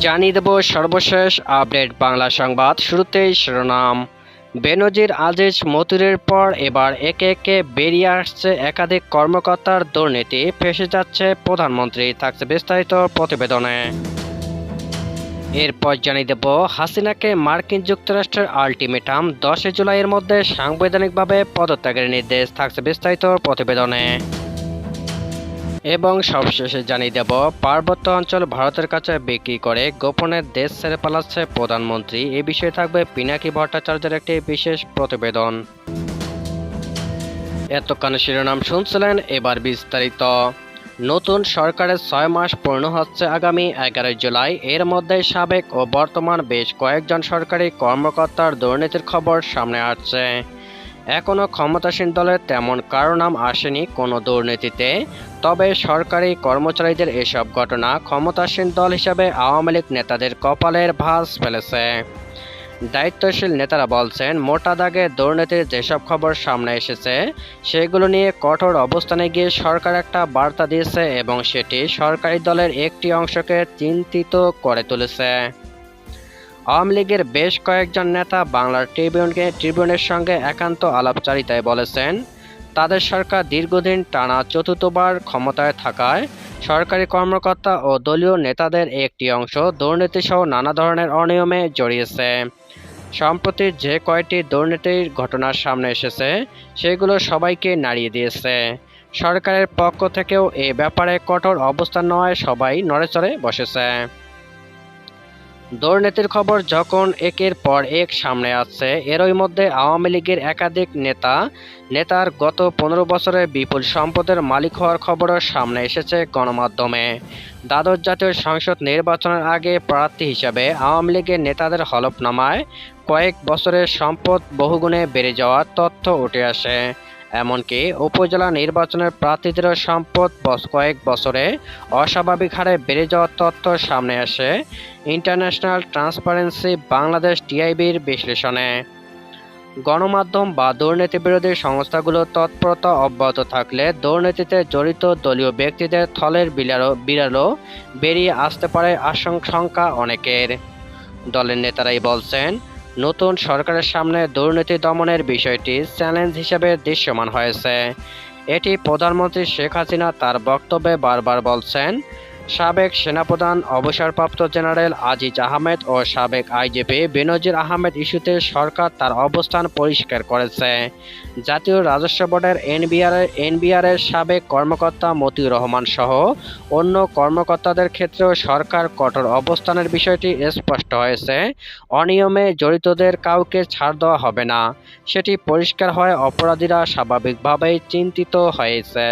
জানিয়ে দেব সর্বশেষ আপডেট বাংলা সংবাদ। শুরুতেই শিরোনাম। বেনজির আজিজ মতুরের পর এবার একে একে বেরিয়ে আসছে একাধিক কর্মকর্তার দুর্নীতি। ফেসে যাচ্ছে প্রধানমন্ত্রী, থাকছে বিস্তারিত প্রতিবেদনে। এরপর জানিয়ে দেব, হাসিনাকে মার্কিন যুক্তরাষ্ট্রের আলটিমেটাম। দশই জুলাইয়ের মধ্যে সাংবিধানিকভাবে পদত্যাগের নির্দেশ, থাকছে বিস্তারিত প্রতিবেদনে। এবং সবশেষে জানিয়ে দেব, পার্বত্য অঞ্চল ভারতের কাছে বিক্রি করে গোপনে দেশ ছেড়ে পালাচ্ছে প্রধানমন্ত্রী। এ বিষয়ে থাকবে পিনাকি ভট্টাচার্যের একটি বিশেষ প্রতিবেদন। এতক্ষণ শিরোনাম শুনছিলেন এবার বিস্তারিত। নতুন সরকারের ছয় মাস পূর্ণ হচ্ছে আগামী এগারোই জুলাই। এর মধ্যে সাবেক ও বর্তমান বেশ কয়েকজন সরকারি কর্মকর্তার দুর্নীতির খবর সামনে আসছে। এখনও ক্ষমতাসীন দলের তেমন কারও নাম আসেনি কোনো দুর্নীতিতে। তবে সরকারি কর্মচারীদের এসব ঘটনা ক্ষমতাসীন দল হিসাবে আওয়ামী লীগ নেতাদের কপালের ভাঁজ ফেলেছে। দায়িত্বশীল নেতারা বলছেন, মোটা দাগে দুর্নীতির যেসব খবর সামনে এসেছে, সেগুলো নিয়ে কঠোর অবস্থানে গিয়ে সরকার একটা বার্তা দিয়েছে এবং সেটি সরকারি দলের একটি অংশকে চিন্তিত করে তুলেছে। আওয়ামী লীগের বেশ কয়েকজন নেতা বাংলার ট্রিবিউনকে ট্রিবিউনের সঙ্গে একান্ত আলাপচারিতায় বলেছেন, তাদের সরকার দীর্ঘদিন টানা চতুর্থবার ক্ষমতায় থাকায় সরকারি কর্মকর্তা ও দলীয় নেতাদের একটি অংশ দুর্নীতিসহ নানা ধরনের অনিয়মে জড়িয়েছে। সম্প্রতি যে কয়টি দুর্নীতির ঘটনার সামনে এসেছে, সেগুলো সবাইকে নাড়িয়ে দিয়েছে। সরকারের পক্ষ থেকেও এ ব্যাপারে কঠোর অবস্থান নেওয়ায় সবাই নড়েচড়ে বসেছে। দুর্নীতির খবর যখন একের পর এক সামনে আসছে, এরই মধ্যে আওয়ামী লীগের একাধিক নেতা, নেতার গত পনেরো বছরে বিপুল সম্পদের মালিক হওয়ার খবরও সামনে এসেছে গণমাধ্যমে। দ্বাদশ জাতীয় সংসদ নির্বাচনের আগে প্রার্থী হিসাবে আওয়ামী লীগের নেতাদের হলফনামায় কয়েক বছরের সম্পদ বহুগুণে বেড়ে যাওয়ার তথ্য উঠে আসে। এমনকি উপজেলা নির্বাচনের প্রার্থীদেরও সম্পদ কয়েক বছরে অস্বাভাবিক হারে বেড়ে যাওয়ার তথ্য সামনে আসে ইন্টারন্যাশনাল ট্রান্সপারেন্সি বাংলাদেশ টিআইবির বিশ্লেষণে। গণমাধ্যম বা দুর্নীতি বিরোধী সংস্থাগুলো তৎপরতা অব্যাহত থাকলে দুর্নীতিতে জড়িত দলীয় ব্যক্তিদের থলের বিলারও বিড়ালও বেরিয়ে আসতে পারে আশঙ্কা অনেকের। দলের নেতারাই বলছেন নতুন সরকারের সামনে দুর্নীতি দমনের বিষয়টি চ্যালেঞ্জ হিসেবে দৃশ্যমান হয়েছে। এটি প্রধানমন্ত্রী শেখ হাসিনা তার বক্তব্যে বারবার বলছেন সাবেক সেনাপ্রধান, অবসরপ্রাপ্ত জেনারেল আজিজ আহমেদ ও সাবেক আইজিপি বেনজির আহমেদ ইস্যুতে সরকার তার অবস্থান পরিষ্কার করেছে। জাতীয় রাজস্ব বোর্ডের এনবিআর এনবিআরের সাবেক কর্মকর্তা মতিউর রহমান সহ অন্য কর্মকর্তাদের ক্ষেত্রেও সরকার কঠোর অবস্থানের বিষয়টি স্পষ্ট হয়েছে। অনিয়মে জড়িতদের কাউকে ছাড় দেওয়া হবে না। সেটি পরিষ্কার হয় অপরাধীরা স্বাভাবিকভাবেই চিন্তিত হয়েছে।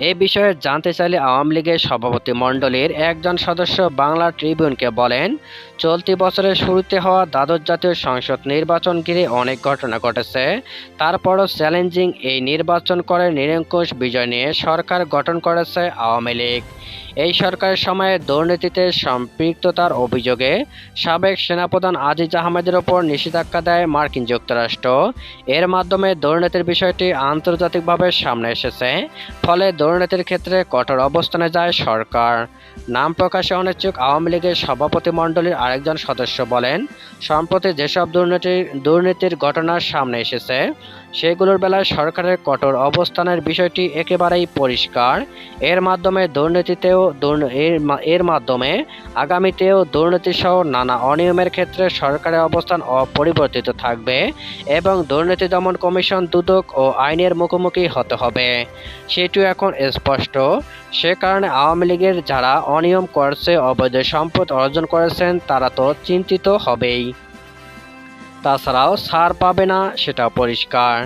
এ বিষয়ে জানতে চাইলে আওয়ামী লীগের সভাপতি মণ্ডলীর একজন সদস্য বাংলা ট্রিবিউনকে বলেন, চলতি বছরের শুরুতে হওয়া দ্বাদশ জাতীয় সংসদ নির্বাচন ঘিরে অনেক ঘটনা ঘটেছে। তারপরও চ্যালেঞ্জিং এই নির্বাচন করে নিরঙ্কুশ বিজয় নিয়ে সরকার গঠন করেছে আওয়ামী লীগ। এই সরকারের সময়ে দুর্নীতিতে সম্পৃক্ততার অভিযোগে সাবেক সেনাপ্রধান আজিজ আহমেদের ওপর নিষেধাজ্ঞা দেয় মার্কিন যুক্তরাষ্ট্র। এর মাধ্যমে দুর্নীতির বিষয়টি আন্তর্জাতিকভাবে সামনে এসেছে, ফলে দুর্নীতির ক্ষেত্রে কঠোর অবস্থানে যায় সরকার। নাম প্রকাশে অনিচ্ছুক আওয়ামী লীগের সভাপতি মণ্ডলীর আরেকজন সদস্য বলেন, সম্প্রতি যেসব দুর্নীতির দুর্নীতির ঘটনার সামনে এসেছে সেগুলোর বেলায় সরকারের কঠোর অবস্থানের বিষয়টি একেবারেই পরিষ্কার। এর মাধ্যমে দুর্নীতিতেও দুর্ন- এর এর মাধ্যমে আগামীতেও দুর্নীতিসহ নানা অনিয়মের ক্ষেত্রে সরকারের অবস্থান অপরিবর্তিত থাকবে এবং দুর্নীতি দমন কমিশন দুদক ও আইনের মুখোমুখি হতে হবে। সেটিও এখন স্পষ্ট। সে কারণে আওয়ামী লীগের যারা অনিয়ম করছে, অবৈধ সম্পদ অর্জন করেছেন, তারা তো চিন্তিত হবেই। তাছাড়াও ছাড় পাবে না সেটা পরিষ্কার।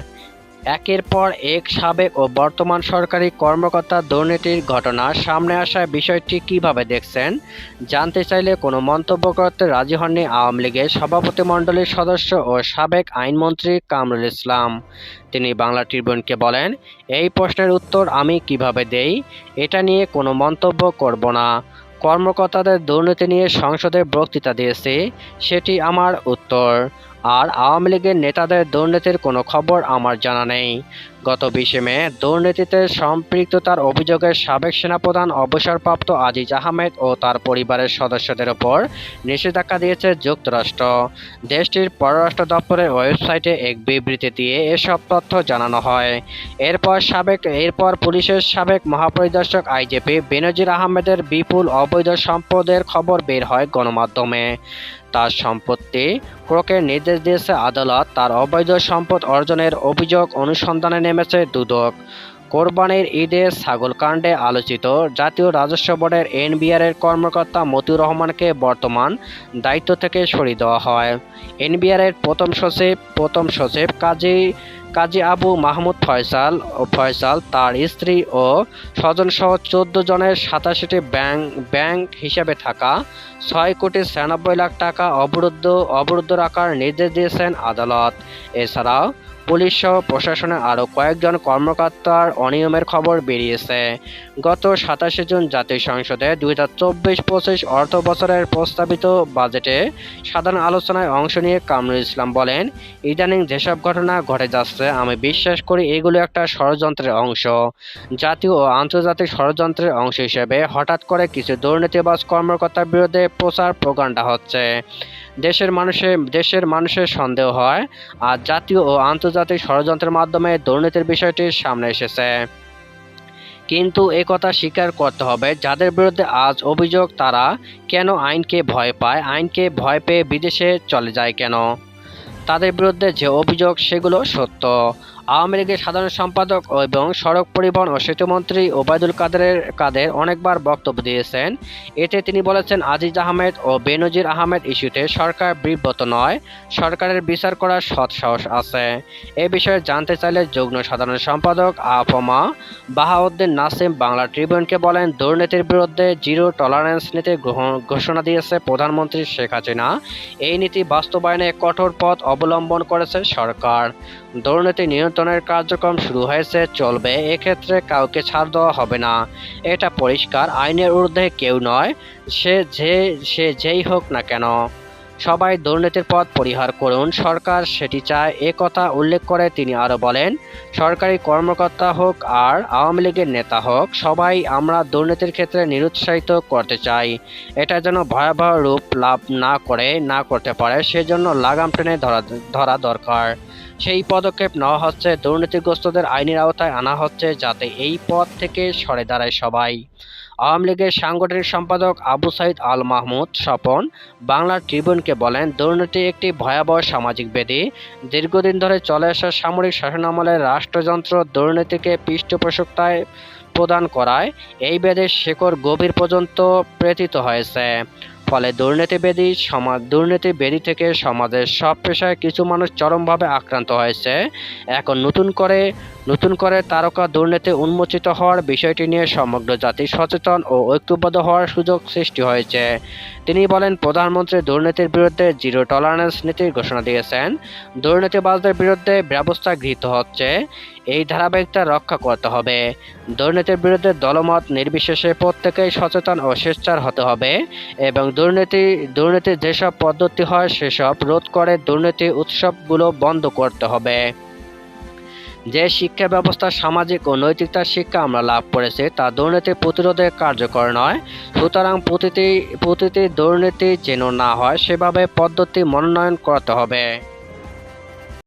একের পর এক সাবেক ও বর্তমান সরকারি কর্মকর্তা দুর্নীতির ঘটনা সামনে আসার বিষয়টি কীভাবে দেখছেন, জানতে চাইলে কোনো মন্তব্য করতে রাজি হননি আওয়ামী লীগের সভাপতি মণ্ডলীর সদস্য ও সাবেক আইনমন্ত্রী কামরুল ইসলাম। তিনি বাংলা ট্রিবিউনকে বলেন, এই প্রশ্নের উত্তর আমি কীভাবে দেই, এটা নিয়ে কোনো মন্তব্য করব না। কর্মকর্তাদের দুর্নীতি নিয়ে সংসদে বক্তৃতা দিয়েছি, সেটি আমার উত্তর। আর আওয়ামী লীগের নেতাদের দুর্নীতির কোনো খবর আমার জানা নেই। গত বিশে মে দুর্নীতিতে সম্পৃক্ততার অভিযোগে সাবেক সেনাপ্রধান অবসরপ্রাপ্ত আজিজ আহমেদ ও তার পরিবারের সদস্যদের ওপর নিষেধাজ্ঞা দিয়েছে যুক্তরাষ্ট্র। দেশটির পররাষ্ট্র দপ্তরের ওয়েবসাইটে এক বিবৃতি দিয়ে এসব তথ্য জানানো হয়। এরপর সাবেক, এরপর পুলিশের সাবেক মহাপরিদর্শক আইজিপি বেনজির আহমেদের বিপুল অবৈধ সম্পদের খবর বের হয় গণমাধ্যমে। তার সম্পত্তি। ক্রোকের নির্দেশ দিয়েছে আদালত। তার অবৈধ সম্পদ অর্জনের অভিযোগ অনুসন্ধানে নেমেছে দুদক। কোরবানির ঈদে ছাগলকাণ্ডে আলোচিত। জাতীয় রাজস্ব বোর্ডের এনবিআর এর কর্মকর্তা মতিউর রহমানকে বর্তমান দায়িত্ব থেকে সরিয়ে দেওয়া হয়। এনবিআর এর প্রথম সচিব প্রথম সচিব কাজী কাজী আবু মাহমুদ ফয়সাল ও ফয়সাল তার স্ত্রী ও স্বজনসহ চোদ্দ জনের সাতাশিটি ব্যাংক ব্যাংক হিসাবে থাকা ছয় কোটি ছিয়ানব্বই লাখ টাকা অবরুদ্ধ অবরুদ্ধ রাখার নির্দেশ দিয়েছেন আদালত। এছাড়াও পুলিশ সহ প্রশাসনের আরও কয়েকজন কর্মকর্তার অনিয়মের খবর বেরিয়েছে। গত সাতাশে জুন জাতীয় সংসদে দুই হাজার চব্বিশ পঁচিশ অর্থ বছরের প্রস্তাবিত বাজেটে সাধারণ আলোচনায় অংশ নিয়ে কামরুল ইসলাম বলেন, ইদানিং যেসব ঘটনা ঘটে যাচ্ছে, আমি বিশ্বাস করি এগুলো একটা ষড়যন্ত্রের অংশ। জাতীয় ও আন্তর্জাতিক ষড়যন্ত্রের অংশ হিসেবে হঠাৎ করে কিছু দুর্নীতিবাজ কর্মকর্তার বিরুদ্ধে প্রচার প্রকাণ্ডা হচ্ছে। দেশের মানুষের দেশের মানুষের সন্দেহ হয়, আর জাতীয় ও আন্তর্জাতিক ষড়যন্ত্রের মাধ্যমে দুর্নীতির বিষয়টি সামনে এসেছে। কিন্তু একথা স্বীকার করতে হবে, যাদের বিরুদ্ধে আজ অভিযোগ, তারা কেন আইনকে ভয় পায়, আইনকে ভয় পেয়ে বিদেশে চলে যায় কেন? তাদের বিরুদ্ধে যে অভিযোগ, সেগুলো সত্য। আওয়ামী লীগের সাধারণ সম্পাদক এবং সড়ক পরিবহন ও সেতুমন্ত্রী ওবায়দুল কাদেরের কাদের অনেকবার বক্তব্য দিয়েছেন। এতে তিনি বলেছেন, আজিজ আহমেদ ও বেনজির আহমেদ ইস্যুতে সরকার বিব্রত নয়, সরকারের বিচার করার সৎ সাহস আছে। এ বিষয়ে জানতে চাইলে যুগ্ম সাধারণ সম্পাদক আফমা বাহাউদ্দিন নাসিম বাংলা ট্রিবিউনকে বলেন, দুর্নীতির বিরুদ্ধে জিরো টলারেন্স নীতি ঘোষণা দিয়েছে প্রধানমন্ত্রী শেখ হাসিনা। এই নীতি বাস্তবায়নে কঠোর পথ অবলম্বন করেছে সরকার। দুর্নীতি নিয়ন্ত্রণের কার্যক্রম শুরু হয়েছে, চলবে, এক্ষেত্রে কাউকে ছাড় দেওয়া হবে না। এটা পরিষ্কার, আইনের ঊর্ধ্বে কেউ নয়, সে যে, সে যেই হোক না কেন। সবাই দুর্নীতির পথ পরিহার করুন, সরকার সেটি চায়। এ কথা উল্লেখ করে তিনি আরও বলেন, সরকারি কর্মকর্তা হোক আর আওয়ামী লীগের নেতা হোক, সবাই আমরা দুর্নীতির ক্ষেত্রে নিরুৎসাহিত করতে চাই। এটা যেন ভয়াবহ রূপ লাভ না করে, না করতে পারে, সেজন্য লাগাম টেনে ধরা ধরা দরকার। সেই পদক্ষেপ নেওয়া হচ্ছে, দুর্নীতিগ্রস্তদের আইনের আওতায় আনা হচ্ছে যাতে এই পদ থেকে সরে দাঁড়ায় সবাই। আওয়ামী লীগের সাংগঠনিক সম্পাদক আবু সাইদ আল মাহমুদ স্বপন বাংলা ট্রিবিউনকে বলেন, দুর্নীতি একটি ভয়াবহ সামাজিক ব্যাধি দীর্ঘদিন ধরে চলে আসা সামরিক শাসনামলের রাষ্ট্রযন্ত্র দুর্নীতিকে পৃষ্ঠপোষকতায় প্রদান করায় এই বেদের শেকড় গভীর পর্যন্ত প্রেরিত হয়েছে। ফলে দুর্নীতি বেদি সমাজ দুর্নীতি বেদি থেকে সমাজের সব পেশায় কিছু মানুষ চরমভাবে আক্রান্ত হয়েছে। এখন নতুন করে নতুন করে তারকা দুর্নীতি উন্মোচিত হওয়ার বিষয়টি নিয়ে সমগ্র জাতি সচেতন ও ঐক্যবদ্ধ হওয়ার সুযোগ সৃষ্টি হয়েছে। তিনি বলেন, প্রধানমন্ত্রী দুর্নীতির বিরুদ্ধে জিরো টলারেন্স নীতির ঘোষণা দিয়েছেন। দুর্নীতিবাজদের বিরুদ্ধে ব্যবস্থা গৃহীত হচ্ছে। এই ধারাবাহিকতা রক্ষা করতে হবে। দুর্নীতির বিরুদ্ধে দলমত নির্বিশেষে প্রত্যেকেই সচেতন ও সোচ্চার হতে হবে এবং দুর্নীতি, দুর্নীতির যেসব পদ্ধতি হয়, সেসব রোধ করে দুর্নীতি উৎসবগুলো বন্ধ করতে হবে। যে শিক্ষা ব্যবস্থা সামাজিক ও নৈতিকতার শিক্ষা আমরা লাভ করেছি, তা দুর্নীতি প্রতিরোধে কার্যকর নয়। সুতরাং প্রতিটি প্রতিটি দুর্নীতি যেন না হয়, সেভাবে পদ্ধতি মনোনয়ন করতে হবে।